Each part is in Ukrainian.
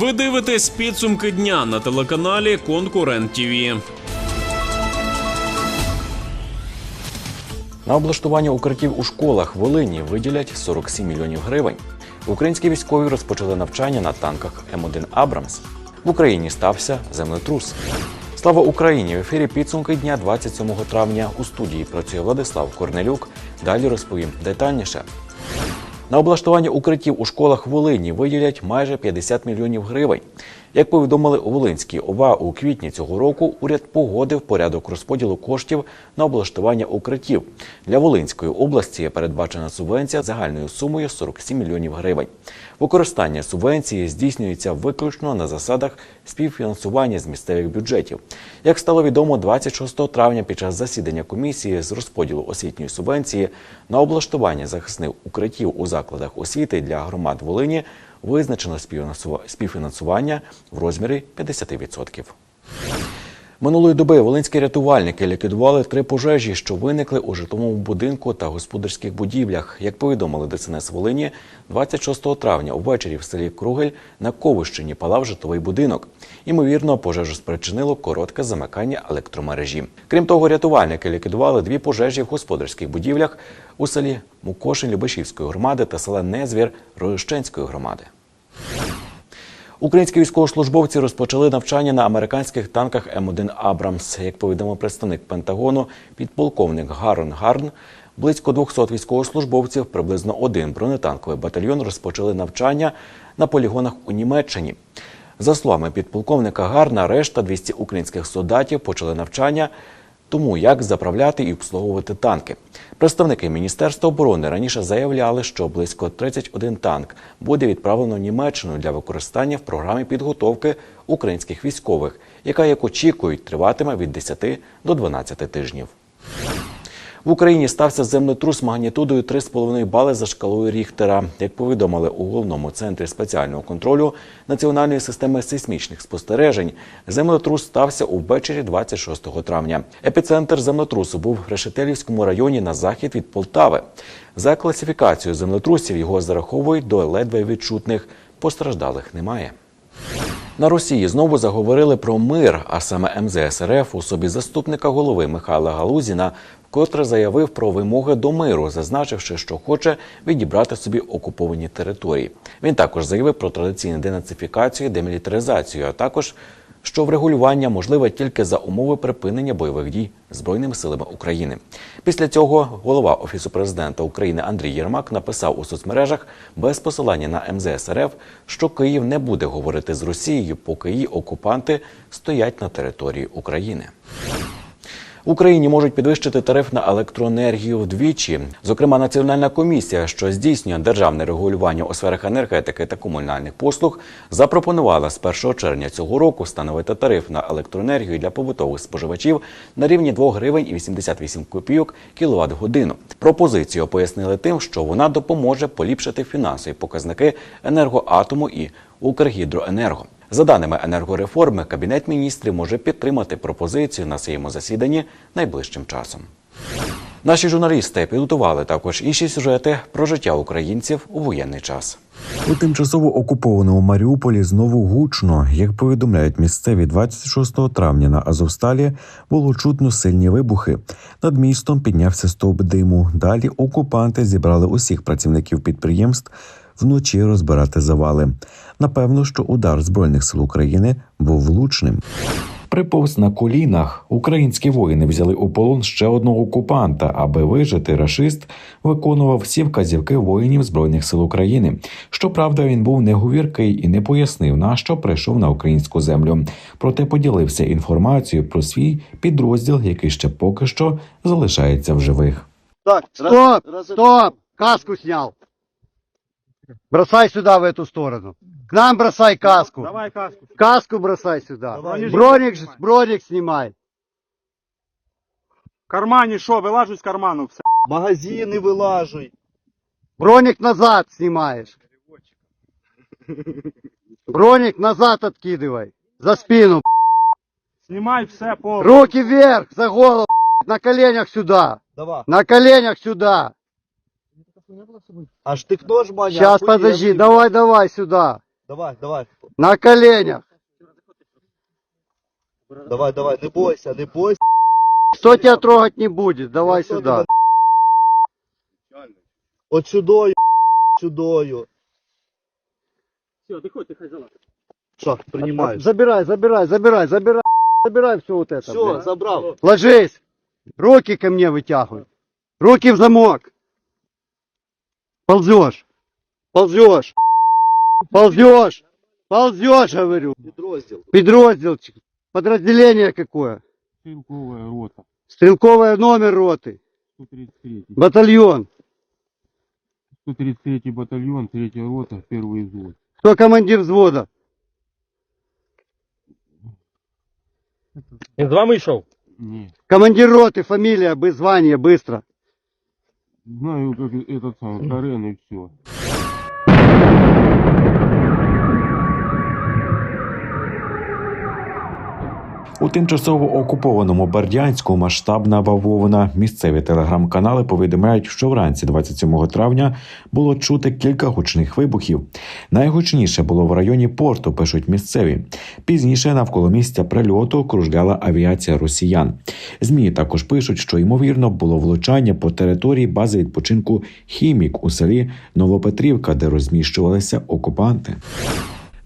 Ви дивитесь підсумки дня на телеканалі Конкурент ТІВІ. На облаштування укриттів у школах Волині виділять 47 мільйонів гривень. Українські військові розпочали навчання на танках М1 Абрамс. В Україні стався землетрус. Слава Україні! В ефірі підсумки дня 27 травня у студії працює Владислав Корнелюк. Далі розповім детальніше. На облаштування укриттів у школах Волині виділять майже 50 мільйонів гривень. Як повідомили у Волинській ОВА у квітні цього року, уряд погодив порядок розподілу коштів на облаштування укриттів. Для Волинської області передбачена субвенція загальною сумою 47 мільйонів гривень. Використання субвенції здійснюється виключно на засадах співфінансування з місцевих бюджетів. Як стало відомо, 26 травня під час засідання комісії з розподілу освітньої субвенції на облаштування захисних укриттів у закладах освіти для громад Волині визначено співфінансува- співфінансування в розмірі 50%. Минулої доби волинські рятувальники ліквідували три пожежі, що виникли у житловому будинку та господарських будівлях. Як повідомили ДСНС Волині, 26 травня увечері в селі Кругель на Ковищині палав житловий будинок. Імовірно, пожежу спричинило коротке замикання електромережі. Крім того, рятувальники ліквідували дві пожежі в господарських будівлях у селі Мукошин Любешівської громади та села Незвір Роїщенської громади. Українські військовослужбовці розпочали навчання на американських танках М1 Абрамс. Як повідомив представник Пентагону, підполковник Гарон Гарн, близько 200 військовослужбовців, приблизно один бронетанковий батальйон розпочали навчання на полігонах у Німеччині. За словами підполковника Гарна, решта 200 українських солдатів почали навчання тому як заправляти і обслуговувати танки. Представники Міністерства оборони раніше заявляли, що близько 31 танк буде відправлено в Німеччину для використання в програмі підготовки українських військових, яка, як очікують, триватиме від 10 до 12 тижнів. В Україні стався землетрус магнітудою 3,5 бали за шкалою Ріхтера. Як повідомили у головному центрі спеціального контролю Національної системи сейсмічних спостережень, землетрус стався увечері 26 травня. Епіцентр землетрусу був в Решетилівському районі на захід від Полтави. За класифікацією землетрусів його зараховують до ледве відчутних. Постраждалих немає. На Росії знову заговорили про мир, а саме МЗС РФ у особі заступника голови Михайла Галузіна вкотре заявив про вимоги до миру, зазначивши, що хоче відібрати собі окуповані території. Він також заявив про традиційну денацифікацію, демілітаризацію, а також що врегулювання можливе тільки за умови припинення бойових дій збройними силами України. Після цього голова офісу президента України Андрій Єрмак написав у соцмережах без посилання на МЗС РФ, що Київ не буде говорити з Росією, поки її окупанти стоять на території України. Україні можуть підвищити тариф на електроенергію вдвічі. Зокрема, Національна комісія, що здійснює державне регулювання у сферах енергетики та комунальних послуг, запропонувала з 1 червня цього року встановити тариф на електроенергію для побутових споживачів на рівні 2 гривень і 88 копійок кіловат годину. Пропозицію пояснили тим, що вона допоможе поліпшити фінансові показники енергоатому і Укргідроенерго. За даними енергореформи, кабінет міністрів може підтримати пропозицію на своєму засіданні найближчим часом. Наші журналісти підготували також інші сюжети про життя українців у воєнний час. У тимчасово окупованому Маріуполі знову гучно, як повідомляють місцеві 26 травня на Азовсталі, було чутно сильні вибухи. Над містом піднявся стовп диму. Далі окупанти зібрали усіх працівників підприємств вночі розбирати завали. Напевно, що удар збройних сил України був влучним. Приповз на колінах українські воїни взяли у полон ще одного окупанта. Аби вижити, рашист виконував всі вказівки воїнів збройних сил України. Щоправда, він був неговіркий і не пояснив, на що прийшов на українську землю. Проте поділився інформацією про свій підрозділ, який ще поки що залишається в живих. Так, Стоп! Стоп! Каску снял. Бросай сюда, в эту сторону. К нам бросай каску. Давай каску. Каску бросай сюда. Давай. Броник, броник снимай. В кармані що, вилажу з карману все. Магазини вилажуй. Броник назад снимаешь. Броник назад откидывай. За спину. Знімай все по. Руки вверх, за голову. На коленях сюда. Давай. На коленях сюда. А штифнеш, Маня? Сейчас охуєнний. подожди. Давай, давай сюда. Давай, давай. На коленях. Давай, давай, не бойся, не бойся. Кто тебя трогать не будет? Давай Ніхто сюда. тебе- От сюдою, сюдою. Все, виходьте, хай залазить. Що, приймаєш? Забирай, забирай, забирай, забирай. Забирай все вот это. Все, блядь. забрав. Ложись. Руки ко мне вытягивай. Руки в замок. Ползешь. Ползешь. Ползешь. Ползешь, говорю. Підрозділ. Підрозділчик. Подразделение какое? Стрілкова рота, Стрелковая номер роты. 133. Батальон. 133 батальйон, 3 рота, перший взвод. Кто командир взвода? Він з вами йшов? Ні. Командир роты, фамилия, бы, звание, быстро. Знаю, как этот самый Карен и все. У тимчасово окупованому Бердянську масштабна бавовна. Місцеві телеграм-канали повідомляють, що вранці 27 травня було чути кілька гучних вибухів. Найгучніше було в районі порту, пишуть місцеві. Пізніше навколо місця прильоту кружляла авіація росіян. Змі також пишуть, що ймовірно було влучання по території бази відпочинку Хімік у селі Новопетрівка, де розміщувалися окупанти.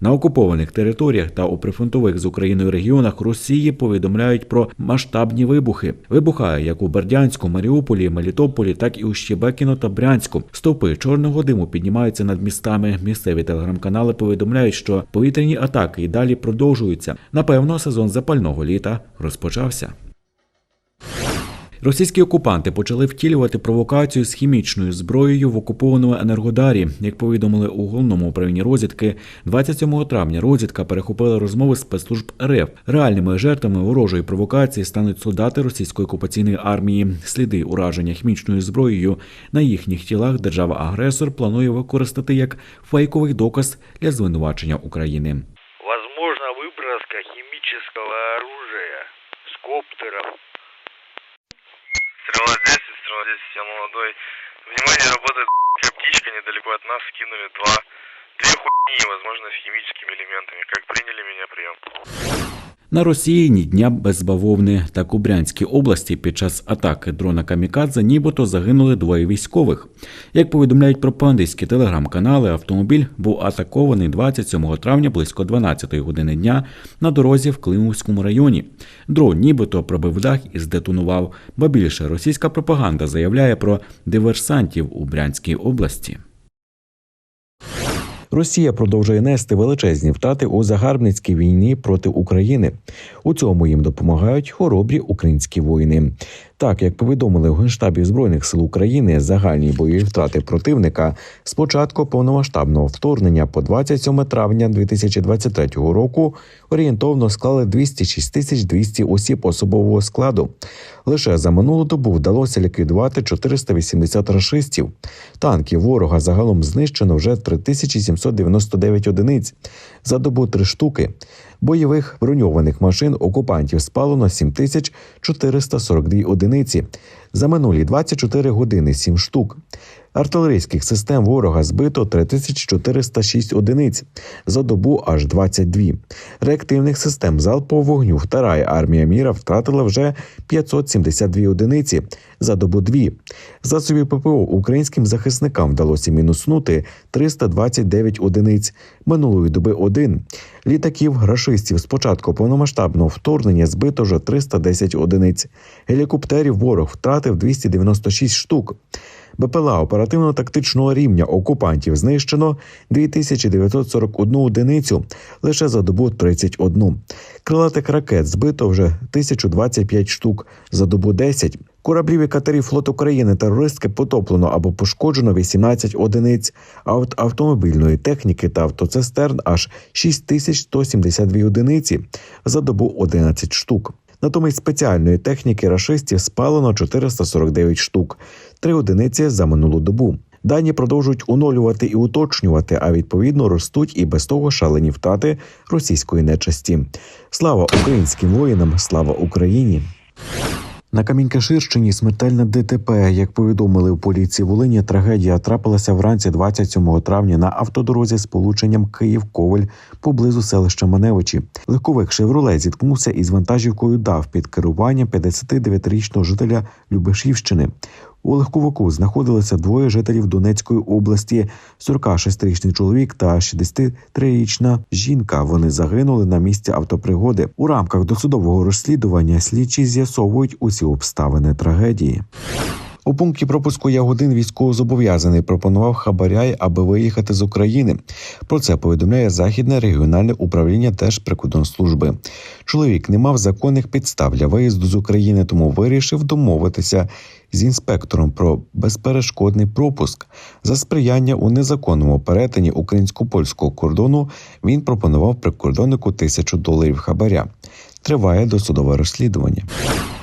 На окупованих територіях та у прифронтових з Україною регіонах Росії повідомляють про масштабні вибухи. Вибухає як у Бердянську, Маріуполі, Мелітополі, так і у Щебекіно та Брянську. Стовпи чорного диму піднімаються над містами. Місцеві телеграм-канали повідомляють, що повітряні атаки і далі продовжуються. Напевно, сезон запального літа розпочався. Російські окупанти почали втілювати провокацію з хімічною зброєю в окупованому енергодарі. Як повідомили у головному управлінні розвідки, 27 травня розвідка перехопила розмови спецслужб РФ. Реальними жертвами ворожої провокації стануть солдати російської окупаційної армії. Сліди ураження хімічною зброєю на їхніх тілах держава-агресор планує використати як фейковий доказ для звинувачення України. Возможно выброска химического оружия с коптеров. Стрела 10, стрела 10, я молодой. Внимание, работает птичка недалеко от нас, скинули два, две хуйни, возможно, с химическими элементами. Как приняли меня прием? На Росії ні дня без бавовни. Так у Брянській області під час атаки дрона Камікадзе нібито загинули двоє військових. Як повідомляють пропагандистські телеграм-канали, автомобіль був атакований 27 травня близько 12 години дня на дорозі в Климовському районі. Дрон нібито пробив дах і здетонував. Ба більше російська пропаганда заявляє про диверсантів у Брянській області. Росія продовжує нести величезні втрати у загарбницькій війні проти України. У цьому їм допомагають хоробрі українські воїни. Так як повідомили в Генштабі Збройних сил України, загальні бойові втрати противника з початку повномасштабного вторгнення по 27 травня 2023 року орієнтовно склали 206 тисяч 200 осіб особового складу. Лише за минулу добу вдалося ліквідувати 480 рашистів. Танків ворога загалом знищено вже 3799 одиниць. За добу три штуки. Бойових броньованих машин окупантів спалено 7442 одиниці. За минулі 24 години 7 штук. Артилерійських систем ворога збито 3406 одиниць, за добу аж 22. Реактивних систем залпового вогню вторая армія міра втратила вже 572 одиниці, за добу 2. Засобів ППО українським захисникам вдалося мінуснути 329 одиниць, минулої доби 1. Літаків рашистів з початку повномасштабного вторгнення збито вже 310 одиниць. Гелікоптерів ворог втратив 296 штук. БПЛА оперативно-тактичного рівня окупантів знищено 2941 одиницю, лише за добу 31. Крилатих ракет збито вже 1025 штук, за добу 10. Кораблів і катерів флот України терористки потоплено або пошкоджено 18 одиниць, а от автомобільної техніки та автоцистерн аж 6172 одиниці, за добу 11 штук. Натомість спеціальної техніки рашистів спалено 449 штук, три одиниці за минулу добу. Дані продовжують оновлювати і уточнювати, а відповідно ростуть і без того шалені втрати російської нечисті. Слава українським воїнам, слава Україні! На Камінькаширщині смертельне ДТП. Як повідомили у поліції Волині, трагедія трапилася вранці 27 травня на автодорозі з полученням Київ-Ковель поблизу селища Маневичі. Легковик «Шевроле» зіткнувся із вантажівкою ДАВ під керуванням 59-річного жителя Любешівщини. У легковику знаходилися двоє жителів Донецької області: 46-річний чоловік та 63-річна жінка. Вони загинули на місці автопригоди. У рамках досудового розслідування слідчі з'ясовують усі обставини трагедії. У пункті пропуску Ягодин військовозобов'язаний пропонував хабаряй, аби виїхати з України. Про це повідомляє західне регіональне управління Держприкордонслужби. Чоловік не мав законних підстав для виїзду з України, тому вирішив домовитися з інспектором про безперешкодний пропуск. За сприяння у незаконному перетині українсько-польського кордону він пропонував прикордоннику тисячу доларів хабаря. Триває досудове розслідування.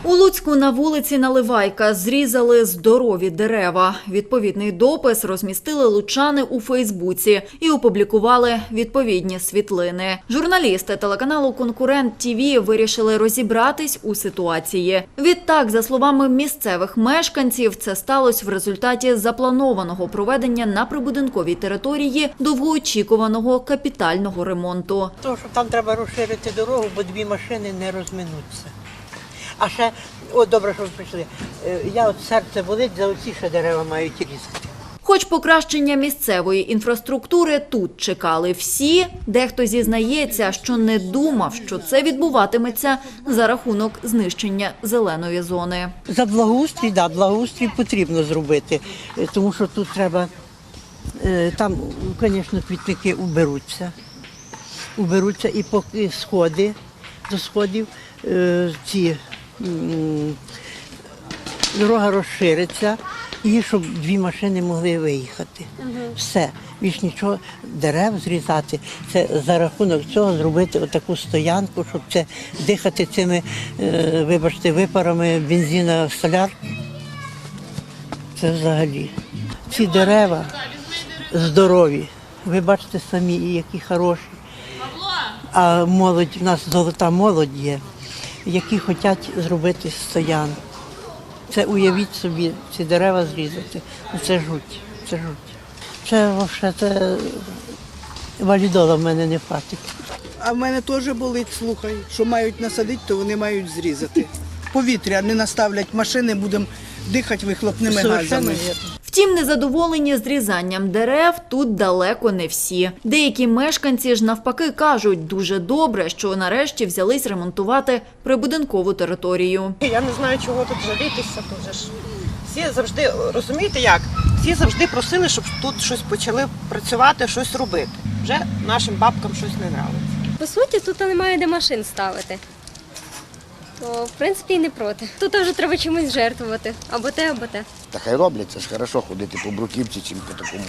У Луцьку на вулиці Наливайка зрізали здорові дерева. Відповідний допис розмістили лучани у Фейсбуці і опублікували відповідні світлини. Журналісти телеканалу Конкурент ТІВІ вирішили розібратись у ситуації. Відтак, за словами місцевих мешканців, це сталося в результаті запланованого проведення на прибудинковій території довгоочікуваного капітального ремонту. Тому що там треба розширити дорогу, бо дві машини не розминуться. А ще, о, добре, що ви прийшли. Е, Я от серце болить, за оці ще дерева мають різати. Хоч покращення місцевої інфраструктури тут чекали всі, дехто зізнається, що не думав, що це відбуватиметься за рахунок знищення зеленої зони. За благоустрій, да, благоустрій потрібно зробити, е, тому що тут треба, е, там, звісно, квітники уберуться. Уберуться і сходи до сходів, е, ці дорога розшириться, і щоб дві машини могли виїхати. Все. Більш нічого, дерев зрізати. Це за рахунок цього зробити отаку стоянку, щоб це дихати цими, е, вибачте, випарами бензина соляр. Це взагалі. Ці дерева здорові. Ви бачите самі, які хороші. А молодь, в нас золота молодь є, які хочуть зробити стоянку. Це уявіть собі, ці дерева зрізати. Ну, Це жуть, це жуть. Це взагалі це валідола в мене не хватить. А в мене теж болить, слухай, що мають насадити, то вони мають зрізати. Повітря не наставлять машини, будемо дихати вихлопними Совершенно газами. вірно. Втім, незадоволені зрізанням дерев тут далеко не всі. Деякі мешканці ж навпаки кажуть, дуже добре, що нарешті взялись ремонтувати прибудинкову територію. Я не знаю, чого тут жалітися. Дуже ж всі завжди розумієте як? Всі завжди просили, щоб тут щось почали працювати, щось робити. Вже нашим бабкам щось не нравиться. По суті, тут немає де машин ставити. То, в принципі, і не проти. Тут вже треба чимось жертвувати. Або те, або те. Та хай роблять, це ж хорошо ходити по бруківці, чим по такому.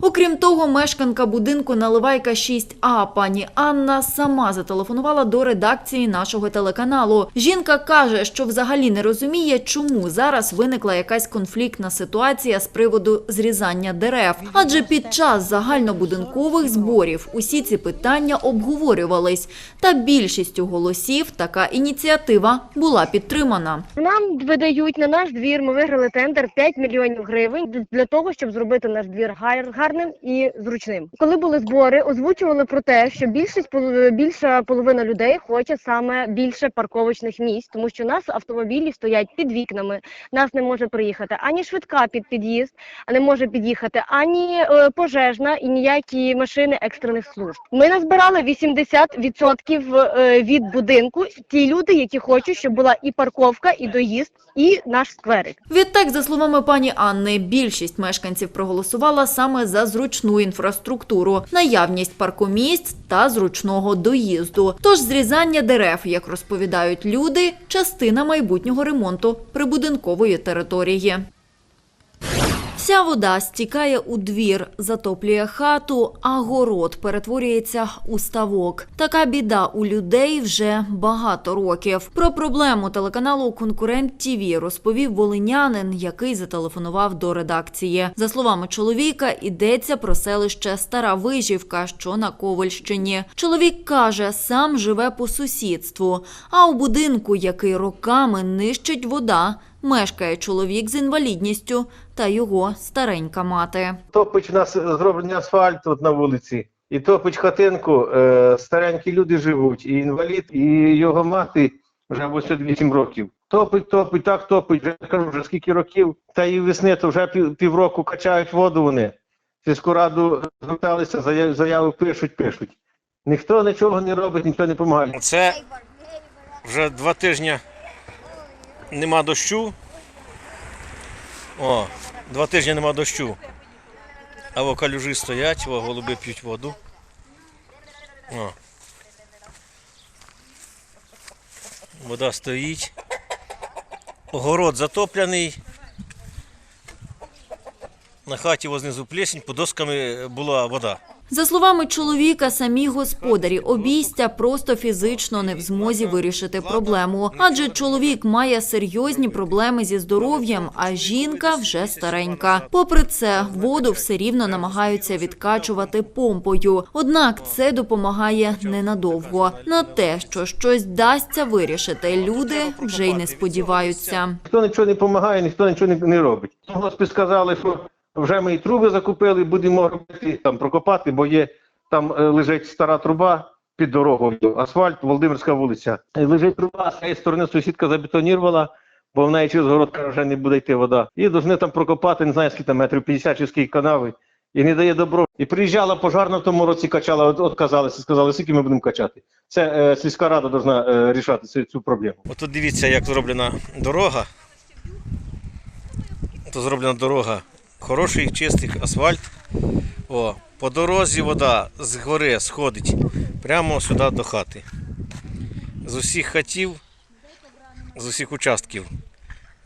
Окрім того, мешканка будинку Наливайка 6А пані Анна сама зателефонувала до редакції нашого телеканалу. Жінка каже, що взагалі не розуміє, чому зараз виникла якась конфліктна ситуація з приводу зрізання дерев. Адже під час загальнобудинкових зборів усі ці питання обговорювались. Та більшістю голосів така ініціатива була підтримана. Нам видають на наш двір. Ми виграли тендер 5 мільйонів гривень для того, щоб зробити наш двір гар- гарним і зручним. Коли були збори, озвучували про те, що більшість більша половина людей хоче саме більше парковочних місць, тому що у нас автомобілі стоять під вікнами. Нас не може приїхати ані швидка під під'їзд, а не може під'їхати ані е, пожежна і ніякі машини екстрених служб. Ми назбирали 80% е, від будинку. Ті люди, які хочуть, щоб була і парковка, і доїзд, і наш скверик. Відтак, за словами пані Анни, більшість мешканців проголосувала саме за зручну інфраструктуру, наявність паркомісць та зручного доїзду. Тож зрізання дерев, як розповідають люди, частина майбутнього ремонту прибудинкової території. Вся вода стікає у двір, затоплює хату, а город перетворюється у ставок. Така біда у людей вже багато років. Про проблему телеканалу Конкурент ТІВІ розповів волинянин, який зателефонував до редакції. За словами чоловіка, йдеться про селище Стара Вижівка, що на Ковальщині. Чоловік каже, сам живе по сусідству, а у будинку, який роками нищить вода, мешкає чоловік з інвалідністю та його старенька мати. Топич у нас зроблений асфальт тут на вулиці. І топич хатинку, е, старенькі люди живуть, і інвалід, і його мати вже 88 років. Топить, топить, так топить, вже кажу, вже скільки років. Та і весни, то вже пів, півроку качають воду вони. Сільську раду зверталися, заяви, заяви пишуть, пишуть. Ніхто нічого не робить, ніхто не допомагає. Це вже два тижні нема дощу. О, два тижні нема дощу. А во калюжі стоять, во голуби п'ють воду. О. Вода стоїть. Огород затоплений. На хаті вознизу плесень, під досками була вода. За словами чоловіка, самі господарі обійстя просто фізично не в змозі вирішити проблему, адже чоловік має серйозні проблеми зі здоров'ям, а жінка вже старенька. Попри це, воду все рівно намагаються відкачувати помпою. Однак це допомагає ненадовго. На те, що щось вдасться вирішити, люди вже й не сподіваються. Ніхто нічого не допомагає, ніхто нічого не, робить. Госпі сказали, що вже ми і труби закупили, будемо робити там прокопати, бо є там е, лежить стара труба під дорогою, асфальт, Володимирська вулиця. І лежить труба, з цієї сторони сусідка забетонірувала, бо в неї через город вже не буде йти вода. І повинні там прокопати, не знаю, скільки там метрів 50 чи скільки канави. І не дає добро. І приїжджала пожарна в тому році, качала, от, сказали, скільки ми будемо качати. Це е, сільська рада повинна е, рішати цю, цю проблему. Отут дивіться, як зроблена дорога. Тут зроблена дорога. Хороший, чистий асфальт. О, по дорозі вода з гори сходить прямо сюди до хати. З усіх хатів, з усіх участків,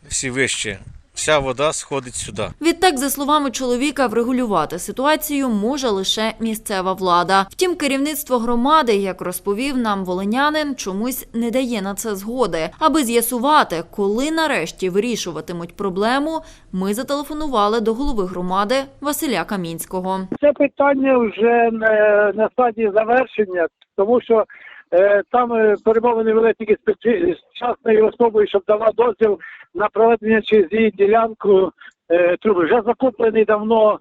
всі вище, вся вода сходить сюди. Відтак, за словами чоловіка, врегулювати ситуацію може лише місцева влада. Втім, керівництво громади, як розповів нам волинянин, чомусь не дає на це згоди. Аби з'ясувати, коли нарешті вирішуватимуть проблему, ми зателефонували до голови громади Василя Камінського. Це питання вже на, на стадії завершення, тому що е, там е, перемовини вели тільки з частною особою, щоб дала дозвіл на проведення через її ділянку е, труби. Вже закуплені давно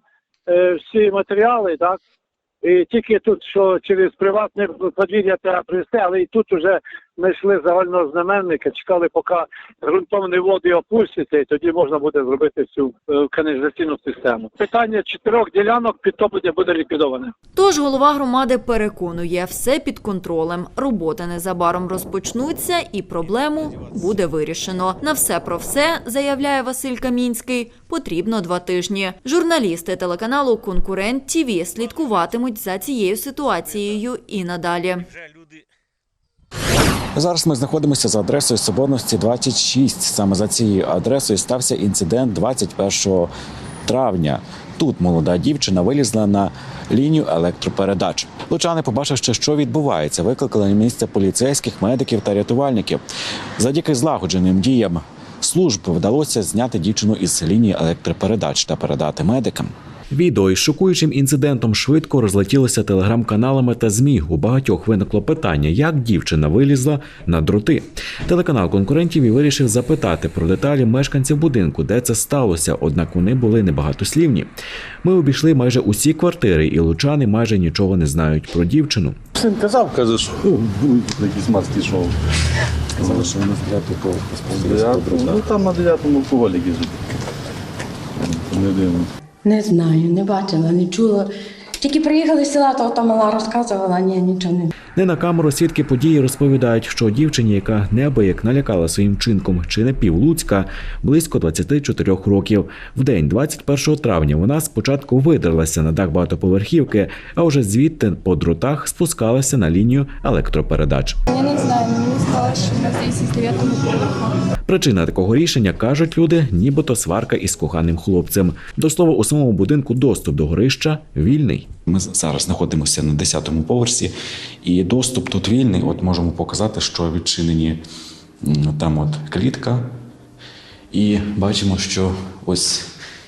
е, всі матеріали, так? І тільки тут, що через приватне подвір'я треба привезти, але і тут вже знайшли загального знаменника, чекали, поки ґрунтовні води опустяться, і тоді можна буде зробити цю е, каналізаційну систему. Питання чотирьох ділянок підтоплення буде ліквідоване. Тож голова громади переконує, все під контролем. Роботи незабаром розпочнуться і проблему буде вирішено. На все про все, заявляє Василь Камінський, потрібно два тижні. Журналісти телеканалу Конкурент ТІВІ слідкуватимуть за цією ситуацією і надалі. Зараз ми знаходимося за адресою Соборності 26. Саме за цією адресою стався інцидент 21 травня. Тут молода дівчина вилізла на лінію електропередач. Лучани, побачивши, що відбувається, викликали на місце поліцейських, медиків та рятувальників. Завдяки злагодженим діям служб вдалося зняти дівчину із лінії електропередач та передати медикам. Відео із шокуючим інцидентом швидко розлетілося телеграм-каналами та змі. У багатьох виникло питання, як дівчина вилізла на дроти. Телеканал конкурентів і вирішив запитати про деталі мешканців будинку, де це сталося. Однак вони були небагатослівні. Ми обійшли майже усі квартири, і лучани майже нічого не знають про дівчину. Син казав, каже, що ну, якийсь маски йшов. Казали, що вона по Ну там на 9-му алкоголіки живуть. Не дивно. Не знаю, не бачила, не чула. Тільки приїхали з села, то та мала розказувала, ні, нічого не. Не на камеру свідки події розповідають, що дівчині, яка неабияк налякала своїм чинком чи напівлуцька, близько 24 років. В день 21 травня вона спочатку видерлася на дах багатоповерхівки, а вже звідти по дротах спускалася на лінію електропередач. Я не знаю, мені сказали, що на здається з 9 поверху. Причина такого рішення кажуть люди, нібито сварка із коханим хлопцем. До слова, у самому будинку доступ до горища вільний. Ми зараз знаходимося на 10-му поверсі, і доступ тут вільний. От можемо показати, що відчинені там от клітка. І бачимо, що ось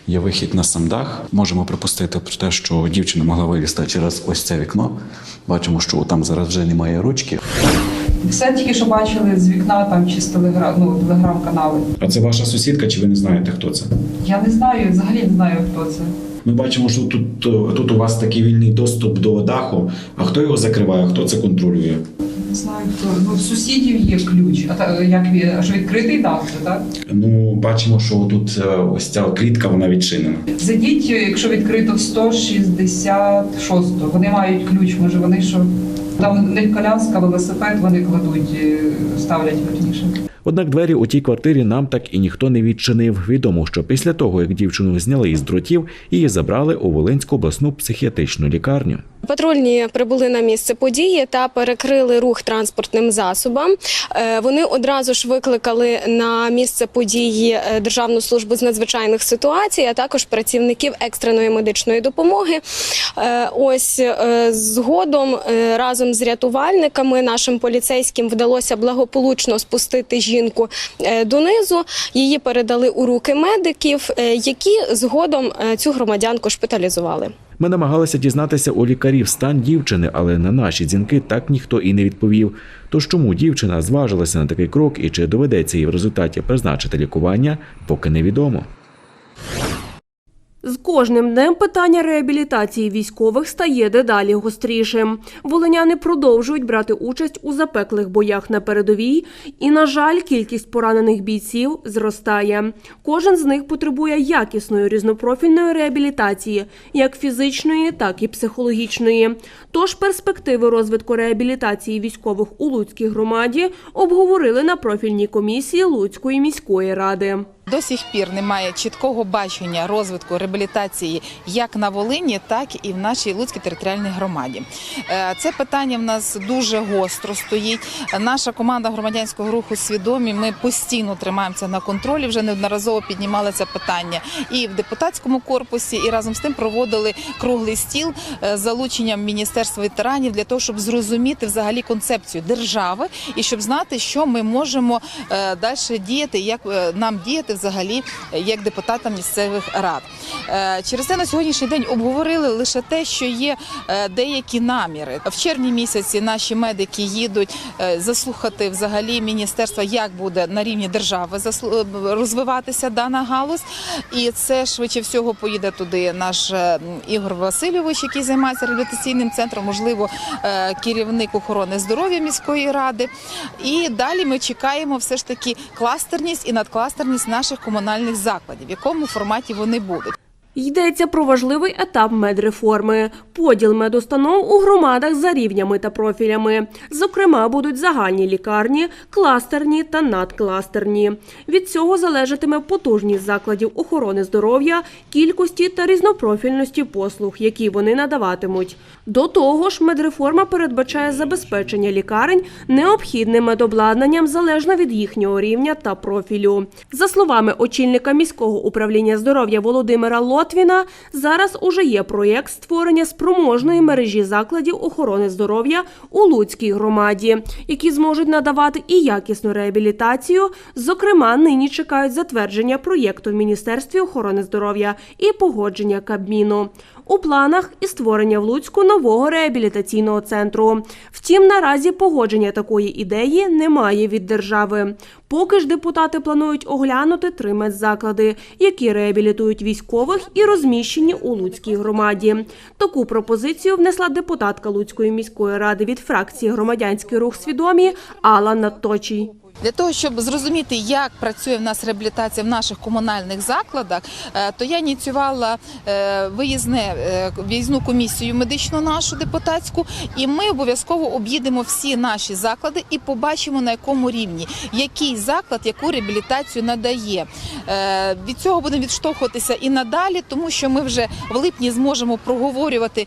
є вихід на сам дах. Можемо припустити про те, що дівчина могла вилізти через ось це вікно. Бачимо, що там зараз вже немає ручки. Все тільки що бачили з вікна там чи з телеграм, ну, телеграм-канали. А це ваша сусідка, чи ви не знаєте, хто це? Я не знаю, взагалі не знаю, хто це. Ми бачимо, що тут, тут у вас такий вільний доступ до даху. А хто його закриває, хто це контролює? Не знаю хто. Ну, в сусідів є ключ. А та, як він, аж відкритий дах, так? Ну, бачимо, що тут е, ось ця клітка вона відчинена. Зайдіть, якщо відкрито в 166, вони мають ключ, може вони що. Там у них коляска, велосипед вони кладуть, е, ставлять верніше. Однак двері у тій квартирі нам так і ніхто не відчинив. Відомо, що після того, як дівчину зняли із дротів, її забрали у Волинську обласну психіатричну лікарню. Патрульні прибули на місце події та перекрили рух транспортним засобам. Е, Вони одразу ж викликали на місце події е, Державну службу з надзвичайних ситуацій, а також працівників екстреної медичної допомоги. Е, Ось згодом разом з рятувальниками нашим поліцейським вдалося благополучно спустити жінку донизу. Її передали у руки медиків, які згодом цю громадянку шпиталізували. Ми намагалися дізнатися у лікарів стан дівчини, але на наші дзвінки так ніхто і не відповів. Тож чому дівчина зважилася на такий крок і чи доведеться їй в результаті призначити лікування, поки невідомо. З кожним днем питання реабілітації військових стає дедалі гострішим. Волиняни продовжують брати участь у запеклих боях на передовій, і, на жаль, кількість поранених бійців зростає. Кожен з них потребує якісної різнопрофільної реабілітації, як фізичної, так і психологічної. Тож перспективи розвитку реабілітації військових у Луцькій громаді обговорили на профільній комісії Луцької міської ради. До сих пір немає чіткого бачення розвитку реабілітації як на Волині, так і в нашій Луцькій територіальній громаді. Е, Це питання в нас дуже гостро стоїть. Наша команда громадянського руху свідомі. Ми постійно тримаємося на контролі. Вже неодноразово піднімали це питання і в депутатському корпусі, і разом з тим проводили круглий стіл е, з залученням міністерства ветеранів для того, щоб зрозуміти взагалі концепцію держави і щоб знати, що ми можемо далі діяти, як е, нам діяти взагалі е, як депутатам місцевих рад. Е, Через це на сьогоднішній день обговорили лише те, що є е, деякі наміри. В червні місяці наші медики їдуть заслухати взагалі міністерства, як буде на рівні держави розвиватися дана галузь. І це швидше всього поїде туди наш Ігор Васильович, який займається реабілітаційним центром, можливо, керівник охорони здоров'я міської ради. І далі ми чекаємо все ж таки кластерність і надкластерність наших комунальних закладів, в якому форматі вони будуть. Йдеться про важливий етап медреформи – поділ медустанов у громадах за рівнями та профілями. Зокрема, будуть загальні лікарні, кластерні та надкластерні. Від цього залежатиме потужність закладів охорони здоров'я, кількості та різнопрофільності послуг, які вони надаватимуть. До того ж, медреформа передбачає забезпечення лікарень необхідним медобладнанням залежно від їхнього рівня та профілю. За словами очільника міського управління здоров'я Володимира Лотвіна, зараз уже є проєкт створення спроможної мережі закладів охорони здоров'я у Луцькій громаді, які зможуть надавати і якісну реабілітацію. Зокрема, нині чекають затвердження проєкту в Міністерстві охорони здоров'я і погодження Кабміну. У планах і створення в Луцьку нового реабілітаційного центру. Втім, наразі погодження такої ідеї немає від держави. Поки ж депутати планують оглянути три медзаклади, які реабілітують військових і розміщені у Луцькій громаді. Таку пропозицію внесла депутатка Луцької міської ради від фракції Громадянський рух свідомі Алла Надточій. Для того щоб зрозуміти, як працює в нас реабілітація в наших комунальних закладах, е, то я ініціювала е, виїзне е, виїзну комісію медичну нашу депутатську, і ми обов'язково об'їдемо всі наші заклади і побачимо на якому рівні який заклад яку реабілітацію надає. Від цього будемо відштовхуватися і надалі, тому що ми вже в липні зможемо проговорювати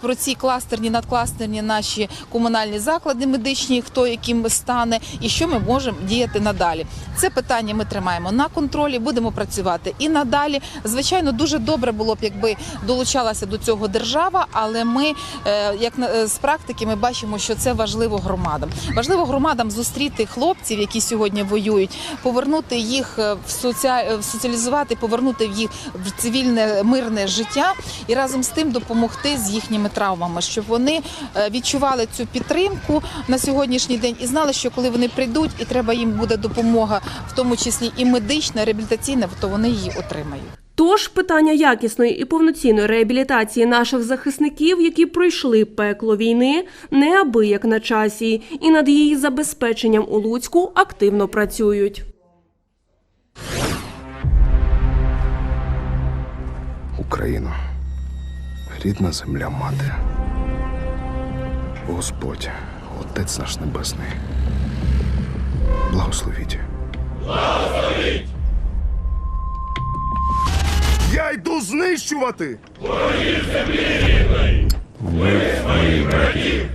про ці кластерні, надкластерні наші комунальні заклади медичні, хто яким стане, і що ми можемо зможемо діяти надалі. Це питання ми тримаємо на контролі, будемо працювати і надалі. Звичайно, дуже добре було б, якби долучалася до цього держава, але ми, е, як е, з практики, ми бачимо, що це важливо громадам. Важливо громадам зустріти хлопців, які сьогодні воюють, повернути їх е, в соціаль... соціалізувати, повернути їх в цивільне мирне життя і разом з тим допомогти з їхніми травмами, щоб вони відчували цю підтримку на сьогоднішній день і знали, що коли вони прийдуть, і треба їм буде допомога, в тому числі і медична, реабілітаційна, то вони її отримають. Тож питання якісної і повноцінної реабілітації наших захисників, які пройшли пекло війни, неабияк на часі, і над її забезпеченням у Луцьку активно працюють. Україно, рідна земля мати. Господь, Отець наш Небесний. Благословіть. Благословіть! Я йду знищувати! Ворогів землі рідної! Вбив моїх братів!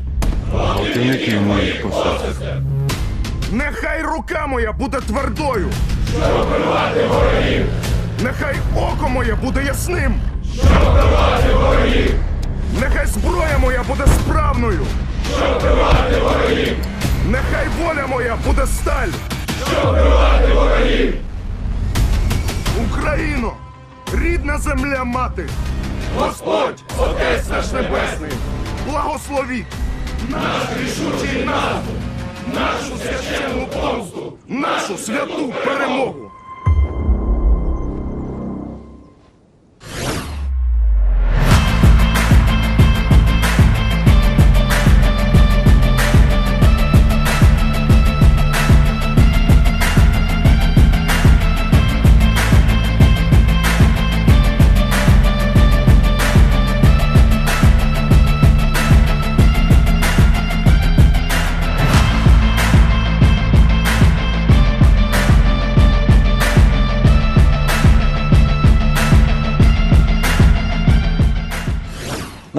Гвалтівників моїх посадок. Нехай рука моя буде твердою. Щоб вбивати ворогів! Нехай око моє буде ясним. Щоб вбивати ворогів! Нехай зброя моя буде справною. Щоб вбивати ворогів! Нехай воля моя буде сталь. Щоб рвати ворогів! Україно, рідна земля мати. Господь, Отець наш Небесний! Благословіть Наш рішучий наступ! Нашу священну помсту! нашу святу перемогу.